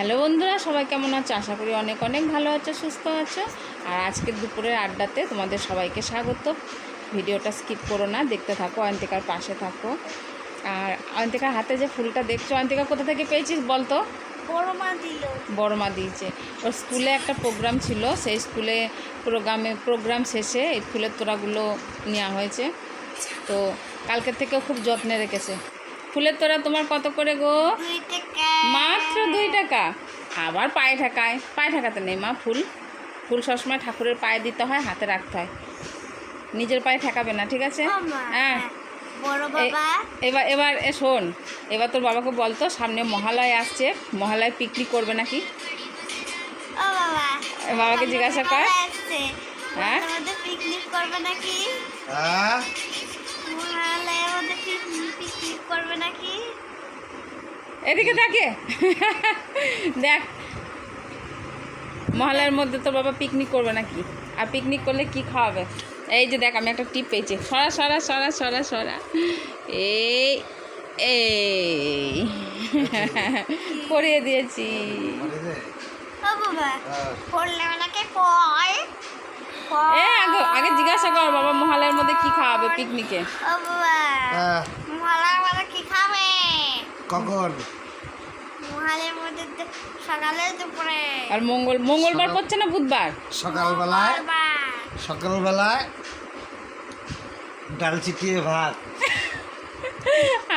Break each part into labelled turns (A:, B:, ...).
A: Hello বন্ধুরা সবাই কেমন আছো? আশা করি অনেক অনেক ভালো আছো সুস্থ আছো। আর আজকের দুপুরের আড্ডাতে তোমাদের সবাইকে স্বাগত। ভিডিওটা স্কিপ করো না দেখতে থাকো অয়ন্তিকার পাশে থাকো। আর অয়ন্তিকার হাতে যে ফুলটা দেখছ অয়ন্তিকা কোথা থেকে পেয়েছিস
B: বলতো বড়মা দিল।
A: বড় মা দিয়েছে। ওর স্কুলে একটা প্রোগ্রাম ছিল সেই স্কুলে প্রোগ্রামে প্রোগ্রাম শেষে এই ফুলের তোড়াগুলো নেওয়া হয়েছে। তো কালকের থেকে খুব যত্নে রেখেছে। ফুলের তোড়া তোমার কত করে গো? মাত্র দুই টাকা। আবার পায়ে ঠেকায়। পায়ে ঠেকাতে নেই মা ফুল। ফুল সবসময় ঠাকুরের পায়ে দিতে হয় হাতে রাখতে হয়। নিজের পায়ে ঠেকাবে না ঠিক আছে? হ্যাঁ।
B: বাবা।
A: এবার এবার এ শোন। এবার তোর বাবাকে বলতো সামনে মহালয় আসছে। মহালয় পিকনিক করবে নাকি? এ বাবাকে জিজ্ঞাসা কর। হ্যাঁ?
B: পিকনিক করবে নাকি?
C: হ্যাঁ?
B: আমাদের পিকনিক করবে নাকি?
A: এদিকে দেখে দেখ। মহালয়ের মধ্যে তোর বাবা পিকনিক করবে নাকি? আর পিকনিক করলে কি খাওয়াবে? এই যে দেখ আমি একটা টিপ পেয়েছি। সরা সরা সরা সরা সরা। এই এই। করিয়ে দিয়েছি।
C: বলে দে।
B: ও বাবা। পড়লে ওনাকে কয়
A: এ আগে আগে জিজ্ঞাসা কর বাবা মহালয়ের মধ্যে কি খাওয়াবে পিকনিকে
B: ও বাবা
C: হ্যাঁ,
B: মহালয়ার মধ্যে কি খাবে
C: কখন?
B: মহালয়ার মধ্যে সকালে দুপুরে।
A: আর মঙ্গল মঙ্গলবার পড়ছে না বুধবার?
C: সকালবেলায় সকালবেলায় ডাল চিটিয়ে ভাত।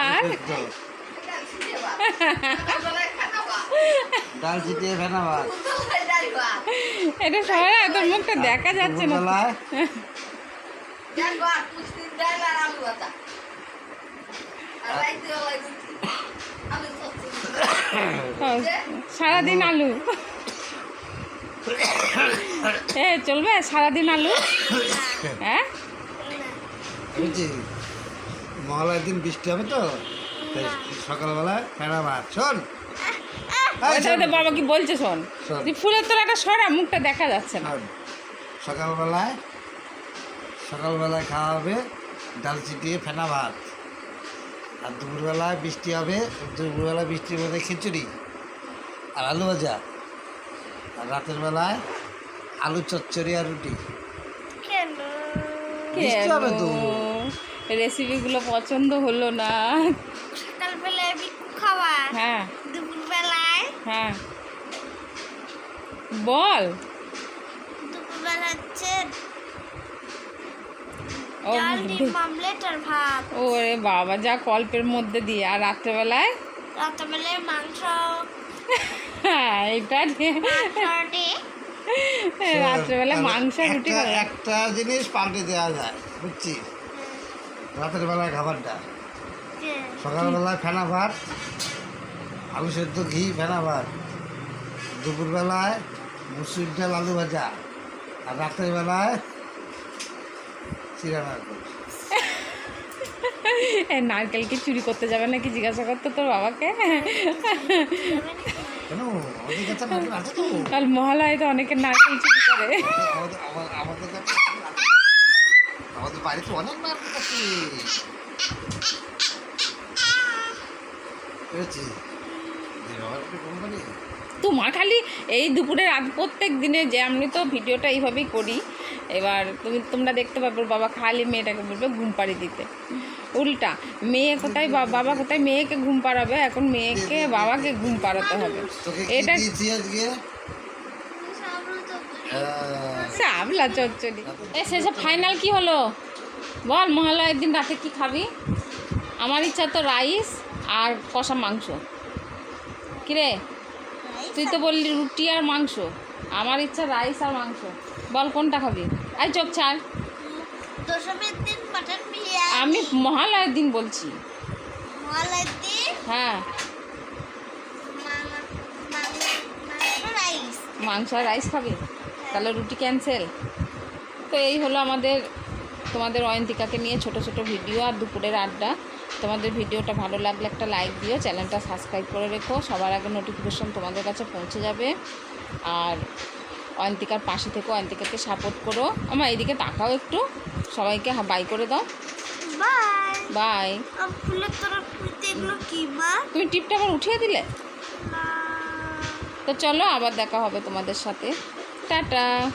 A: আর।
C: ডাল চিটিয়ে ভেনা ভাত।
A: এটা সবাই তোর মুখটা দেখা যাচ্ছে না।
C: দুপুরবেলায়
A: হ্যাঁ, সারাদিন আলু। এ চলবে? সারাদিন আলু? হ্যাঁ?
C: মহালয়ের দিন বৃষ্টি হবে তো? তাই সকালবেলায় ফেনা ভাত শোন।
A: ওদের বাবা কি বলছে শোন। ফুলের তোর একটা সরা মুখটা দেখা যাচ্ছে না।
C: সকালবেলায় সকালবেলায় খাওয়া হবে ডাল চিটিয়ে ফেনা ভাত। আর দুপুরবেলায় বৃষ্টি হবে দুপুরবেলায় বৃষ্টির মধ্যে খিচুড়ি আর আলু ভাজা। আর রাতের বেলায় আলু চচ্চড়ি আর রুটি।
B: কেন?
C: বৃষ্টি হবে তো।
A: রেসিপিগুলো পছন্দ হলো না।
B: সকালবেলায় খাওয়া
A: হ্যাঁ।
B: দুপুরবেলায়
A: হ্যাঁ। বল।
B: দুপুরবেলা হচ্ছে
A: ও
B: ডাল ডিম অমলেট আর ভাত
A: ওরে বাবা যা কল্পের মধ্যে দিয়ে। আর রাত্রেবেলায়?
B: রাত্রেবেলায় মাংস।
A: হ্যাঁ এটা রাত্রেবেলা মাংস রুটি
C: একটা- একটা জিনিস পাল্টে দেওয়া যায় বুঝছি? রাতের বেলায় খাবারটা। সকালবেলায় ফেনা ভাত আলু সেদ্ধ ঘি ফেনা ভাত। দুপুরবেলায় মুসুর ডাল আলু ভাজা। আর রাতের বেলায় চিরা নারকেল
A: এ, নারকেল কি চুরি করতে যাবে নাকি জিজ্ঞাসা করতো তোর বাবাকে? কাল মহালয়ে তো অনেকে নারকেল চুরি করে।
C: আমাদের বাড়িতে অনেক নারকেল আছে।
A: তোমার খালি এই দুপুরের আগ প্রত্যেক দিনে যে আমি তো ভিডিওটা এইভাবেই করি। এবার তুমি তোমরা দেখতে পাবে বাবা খালি মেয়েটাকে বলবে ঘুম পাড়ি দিতে। উল্টা মেয়ে কোথায় বাবা কোথায় মেয়েকে ঘুম পাড়াবে এখন মেয়েকে বাবাকে ঘুম পাড়াতে হবে। এটা
C: হ্যাঁ।
A: সাবলা চচ্চড়ি। এ শেষে ফাইনাল কি হলো? বল মহালয়ের দিন রাতে কি খাবি? আমার ইচ্ছা তো রাইস আর কষা মাংস। কিরে? তুই তো বললি রুটি আর মাংস। আমার ইচ্ছা রাইস আর মাংস। বল কোনটা খাবি? আই চোখ ছাড়। আমি মহালয়ের দিন বলছি। হ্যাঁ।
B: মাংস রাইস।
A: মাংস আর রাইস খাবি? তাহলে রুটি ক্যান্সেল। তো এই হলো আমাদের তোমাদের অয়ন্তিকাকে নিয়ে ছোট ছোট ভিডিও আর দুপুরের আড্ডা। তোমাদের ভিডিওটা ভালো লাগলে একটা লাইক দিও। চ্যানেলটা সাবস্ক্রাইব করে রেখো। সবার আগে নোটিফিকেশন তোমাদের কাছে পৌঁছে যাবে। আর অয়ন্তিকার পাশে থেকে অয়ন্তিকাকে সাপোর্ট করো। আমার এদিকে তাকাও একটু। সবাইকে বাই করে দাও।
B: বাই
A: তুমি টিপটা আবার উঠিয়ে দিলে? তো চলো আবার দেখা হবে তোমাদের সাথে। টাটা।